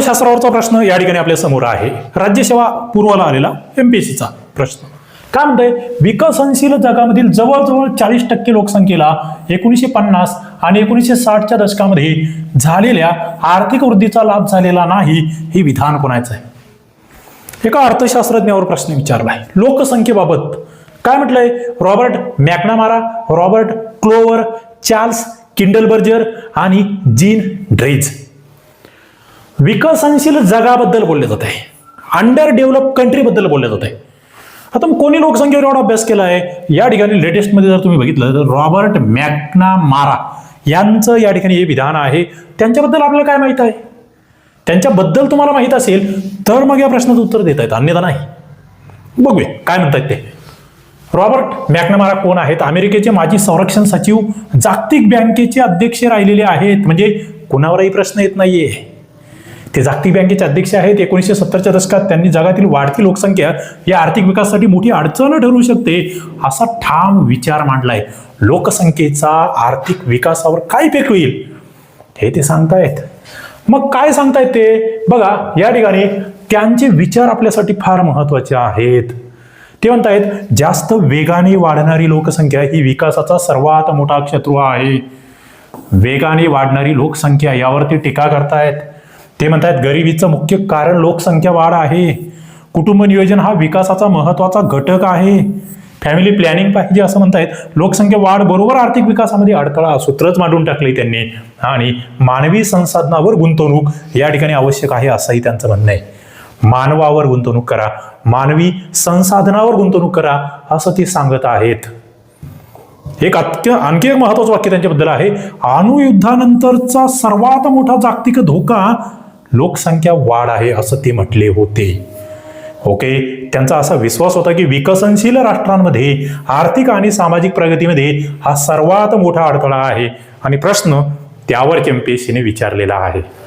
शास्त्रावरचा प्रश्न या ठिकाणी आपल्यासमोर आहे. राज्यसेवा पूर्वाला आलेला एमपीएससीचा प्रश्न. काय म्हणतंय? विकसनशील जगामधील जवळजवळ चाळीस टक्के लोकसंख्येला एकोणीसशे पन्नास आणि एकोणीसशे साठच्या दशकामध्ये झालेल्या आर्थिक वृद्धीचा लाभ झालेला नाही हे विधान कोणाचं आहे? एका अर्थशास्त्रज्ञावर प्रश्न विचारलाय. लोकसंख्येबाबत काय म्हटलंय? Robert McNamara Robert Clover Charles Kindleberger आणि जीन ड्रेज. विकसनशील जगाबद्दल बोलले जात. आहे अंडर डेव्हलप कंट्रीबद्दल बोलले जात. आहे आता मग कोणी लोकसंख्येवर एवढा अभ्यास केला आहे? या ठिकाणी लेटेस्टमध्ये जर तुम्ही बघितलं तर रॉबर्ट मॅकना मारा यांचं या ठिकाणी हे विधान आहे. त्यांच्याबद्दल आपल्याला काय माहीत आहे? त्यांच्याबद्दल तुम्हाला माहीत असेल तर मग या प्रश्नाचं उत्तर देत आहेत अन्यथा नाही. बघूया काय म्हणतात ते. रॉबर्ट मॅकनमारा कोण आहेत? अमेरिकेचे माजी संरक्षण सचिव जागतिक बँकेचे अध्यक्ष राहिलेले आहेत. म्हणजे कुणावरही प्रश्न येत नाहीये. ते जागतिक बँकेचे अध्यक्ष आहेत. एकोणीसशे सत्तरच्या दशकात त्यांनी जगातील वाढती लोकसंख्या या आर्थिक विकासासाठी मोठी अडचण ठरू शकते असा ठाम विचार मांडलाय. लोकसंख्येचा आर्थिक विकासावर काय इफेक्ट होईल? हे ते सांगतायत. मग काय सांगतायत ते? बघा या ठिकाणी त्यांचे विचार आपल्यासाठी फार महत्त्वाचे आहेत. ते म्हणतायत जास्त वेगाने वाढणारी लोकसंख्या ही विकासाचा सर्वात मोठा शत्रू आहे. वेगाने वाढणारी लोकसंख्या यावरती टीका करतायत. ते म्हणतात गरिबीचं मुख्य कारण लोकसंख्या वाढ आहे. कुटुंब नियोजन हा विकासाचा महत्त्वाचा घटक आहे. फॅमिली प्लॅनिंग पाहिजे असं म्हणतायत. लोकसंख्या वाढ बरोबर आर्थिक विकासामध्ये अडथळा सूत्रच मांडून टाकले त्यांनी. आणि मानवी संसाधनावर गुंतवणूक या ठिकाणी आवश्यक आहे असंही त्यांचं म्हणणं आहे. मानवावर गुंतवणूक करा. मानवी संसाधनावर गुंतवणूक करा असं ते सांगत आहेत. एक अत्य आणखी एक महत्वाचं वाक्य त्यांच्याबद्दल आहे. अणुयुद्धानंतरचा सर्वात मोठा जागतिक धोका लोकसंख्या वाढ आहे असं ते म्हटले होते. ओके? त्यांचा असा विश्वास होता की विकसनशील राष्ट्रांमध्ये आर्थिक आणि सामाजिक प्रगतीमध्ये हा सर्वात मोठा अडथळा आहे. आणि प्रश्न त्यावर एमपीएससीने विचारलेला आहे.